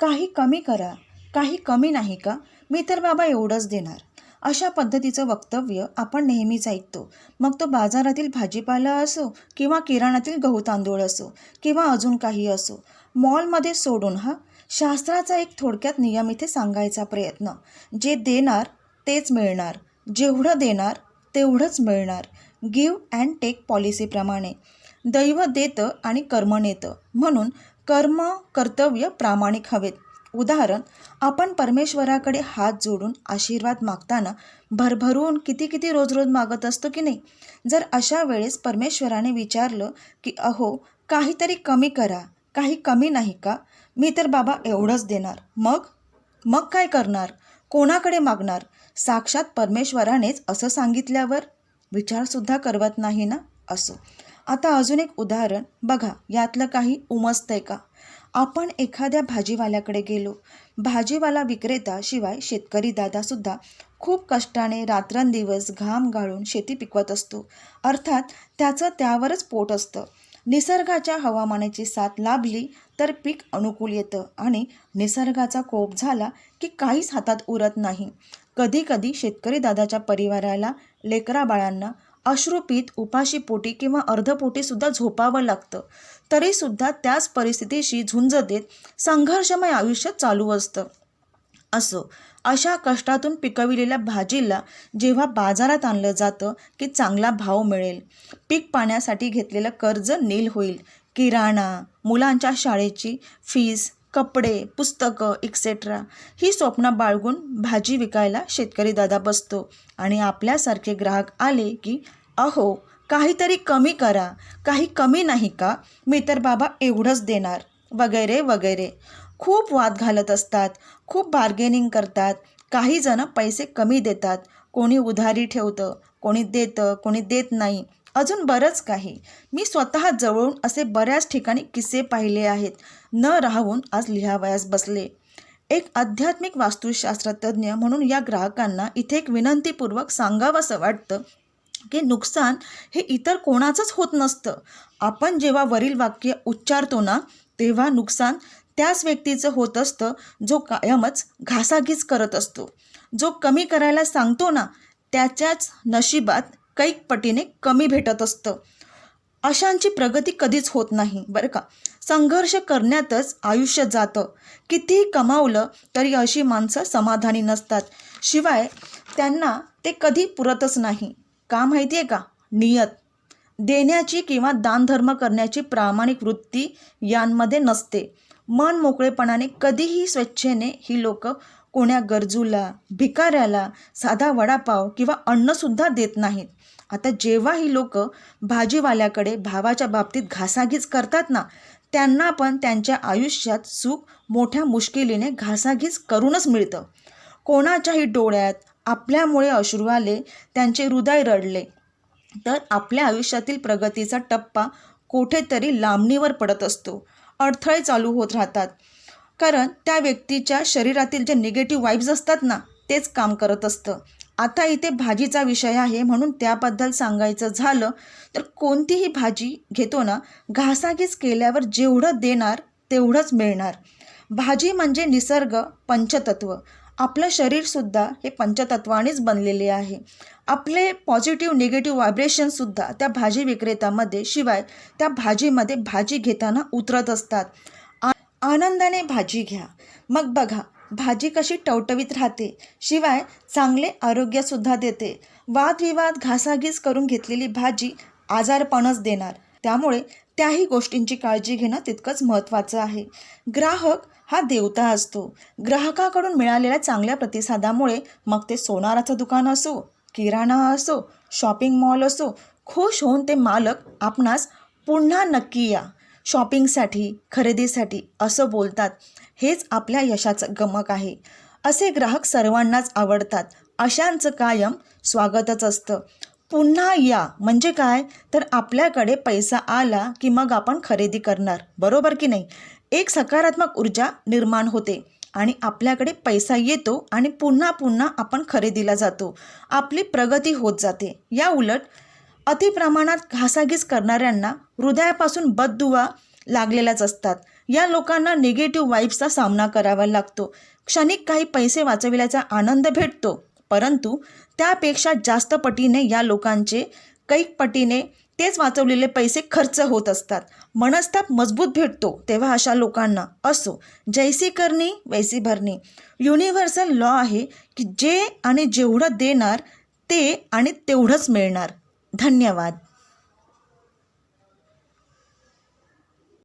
काही कमी करा काही कमी नाही का? मी तर बाबा एवढंच देणार. अशा पद्धतीचं वक्तव्य आपण नेहमीच ऐकतो. मग तो बाजारातील भाजीपाला असो किंवा किराणातील गहू तांदूळ असो किंवा अजून काही असो मॉलमध्ये सोडून हा? शास्त्राचा एक थोडक्यात नियम इथे सांगायचा प्रयत्न. जे देणार तेच मिळणार. जेवढं देणार तेवढंच मिळणार. गिव्ह अँड टेक पॉलिसीप्रमाणे दैव देतं आणि कर्म नेतं. म्हणून कर्म कर्तव्य प्रामाणिक हवेत. उदाहरण आपण परमेश्वराकडे हात जोडून आशीर्वाद मागताना भरभरून किती किती रोज रोज मागत असतो की नाही? जर अशा वेळेस परमेश्वराने विचारलं की अहो काहीतरी कमी करा काही कमी नाही का? मी तर बाबा एवढंच देणार. मग? मग काय करणार? कोणाकडे मागणार? साक्षात परमेश्वरानेच असं सांगितल्यावर? विचारसुद्धा करवत नाही ना? असो. आता अजून एक उदाहरण. बघा यातलं काही उमजतंय का? आपण एखाद्या भाजीवाल्याकडे गेलो. भाजीवाला विक्रेता शिवाय शेतकरी दादासुद्धा खूप कष्टाने रात्रंदिवस घाम गाळून शेती पिकवत असतो. अर्थात त्याचं त्यावरच पोट असतं. निसर्गाच्या हवामानाची साथ लाभली तर पीक अनुकूल येतं आणि निसर्गाचा कोप झाला की काहीच हातात उरत नाही. कधीकधी शेतकरी दादाच्या परिवाराला लेकरा बाळांना अश्रुपीत उपाशीपोटी किंवा अर्धपोटीसुद्धा झोपावं लागतं. तरीसुद्धा त्याच परिस्थितीशी झुंज देत संघर्षमय आयुष्य चालू असतं. असो अशा कष्टातून पिकविलेल्या भाजीला जेव्हा बाजारात आणलं जातं की चांगला भाव मिळेल. पीक पाण्यासाठी घेतलेलं कर्ज नील होईल. किराणा मुलांच्या शाळेची फीस कपडे पुस्तकं इक्सेट्रा ही स्वप्न बाळगून भाजी विकायला शेतकरी दादा बसतो. आणि आपल्यासारखे ग्राहक आले की अहो काहीतरी कमी करा. काही कमी नाही का? मी तर बाबा एवढंच देणार. वगैरे वगैरे. खूप वाद घालत असतात. खूप बार्गेनिंग करतात. काही जण पैसे कमी देतात. कोणी उधारी ठेवतं कोणी देतं कोणी देत नाही. अजून बरंच काही. मी स्वतः जवळून असे बऱ्याच ठिकाणी किस्से पाहिले आहेत. न राहून आज लिहावयास बसले. एक आध्यात्मिक वास्तुशास्त्रज्ञ म्हणून या ग्राहकांना इथे एक विनंतीपूर्वक सांगावंसं वाटतं की नुकसान हे इतर कोणाचंच होत नसतं. आपण जेव्हा वरील वाक्य उच्चारतो ना तेव्हा नुकसान त्याच व्यक्तीचं होत असतं जो कायमच घासाघीस करत असतो. जो कमी करायला सांगतो ना त्याच्याच नशिबात कैक पटीने कमी भेटत असतं. अशांची प्रगती कधीच होत नाही बरं का? संघर्ष करण्यातच आयुष्य जातं. कितीही कमावलं तरी अशी माणसं समाधानी नसतात. शिवाय त्यांना ते कधी पुरतच नाही. का माहिती आहे का? नियत. देण्याची किंवा दानधर्म करण्याची प्रामाणिक वृत्ती यांमध्ये नसते. मन मोकळेपणाने कधीही स्वेच्छेने ही लोक कोण्या गरजूला भिकाऱ्याला साधा वडापाव किंवा अन्नसुद्धा देत नाहीत. आता जेव्हा ही लोक भाजीवाल्याकडे भावाच्या बाबतीत घासाघीस करतात ना त्यांना पण त्यांच्या आयुष्यात सुख मोठ्या मुश्किलीने घासाघीस करूनच मिळतं. कोणाच्याही डोळ्यात आपल्यामुळे अश्रू आले त्यांचे हृदय रडले तर आपल्या आयुष्यातील प्रगतीचा टप्पा कुठेतरी लांबणीवर पडत असतो. अडथळे चालू होत राहतात. कारण त्या व्यक्तीच्या शरीरातील जे निगेटिव्ह वाईब्स असतात ना तेच काम करत असतं. आता इथे भाजीचा विषय आहे म्हणून त्याबद्दल सांगायचं झालं तर कोणतीही भाजी घेतो ना घासाघीस केल्यावर जेवढं देणार तेवढंच मिळणार. भाजी म्हणजे निसर्ग पंचतत्व. आपलं शरीरसुद्धा हे पंचतत्वानेच बनलेले आहे. आपले पॉझिटिव्ह निगेटिव्ह व्हायब्रेशनसुद्धा त्या भाजी विक्रेत्यामध्ये शिवाय त्या भाजीमध्ये भाजी घेताना उतरत असतात. आनंदाने भाजी घ्या. मग बघा भाजी कशी टवटवीत राहते. शिवाय चांगले आरोग्यसुद्धा देते. वादविवाद घासाघीस करून घेतलेली भाजी आजारपणच देणार. त्यामुळे त्याही गोष्टींची काळजी घेणं तितकंच महत्त्वाचं आहे. ग्राहक हा देवता असतो. ग्राहकाकडून मिळालेल्या चांगल्या प्रतिसादामुळे मग ते सोनाराचं दुकान असो किराणा असो शॉपिंग मॉल असो खुश होऊन ते मालक आपणास पुन्हा नक्की या. शॉपिंगसाठी खरेदीसाठी असं बोलतात हेच आपल्या यशाचं गमक आहे. असे ग्राहक सर्वांनाच आवडतात. अशांचं कायम स्वागतच असतं. पुन्हा या. म्हणजे काय? तर आपल्याकडे पैसा आला की मग आपण खरेदी करणार. बरोबर की नाही? एक सकारात्मक ऊर्जा निर्माण होते आणि आपल्याकडे पैसा येतो आणि पुन्हा पुन्हा आपण खरेदीला जातो. आपली प्रगती होत जाते. या उलट अतिप्रमाणात घासाघीस करणाऱ्यांना हृदयापासून बददुवा लागलेल्याच असतात. या लोकांना निगेटिव्ह वाईब्सचा सामना करावा लागतो. क्षणिक काही पैसे वाचविल्याचा आनंद भेटतो. परंतु त्यापेक्षा जास्त पटीने या लोकांचे कैक पटीने तेच वाचवलेले पैसे खर्च होत असतात. मनस्ताप मजबूत भेटतो तेव्हा अशा लोकांना. असो जैसी करणी वैसी भरणी युनिव्हर्सल लॉ आहे की जे आणि जेवढं देणार ते आणि तेवढंच मिळणार. धन्यवाद.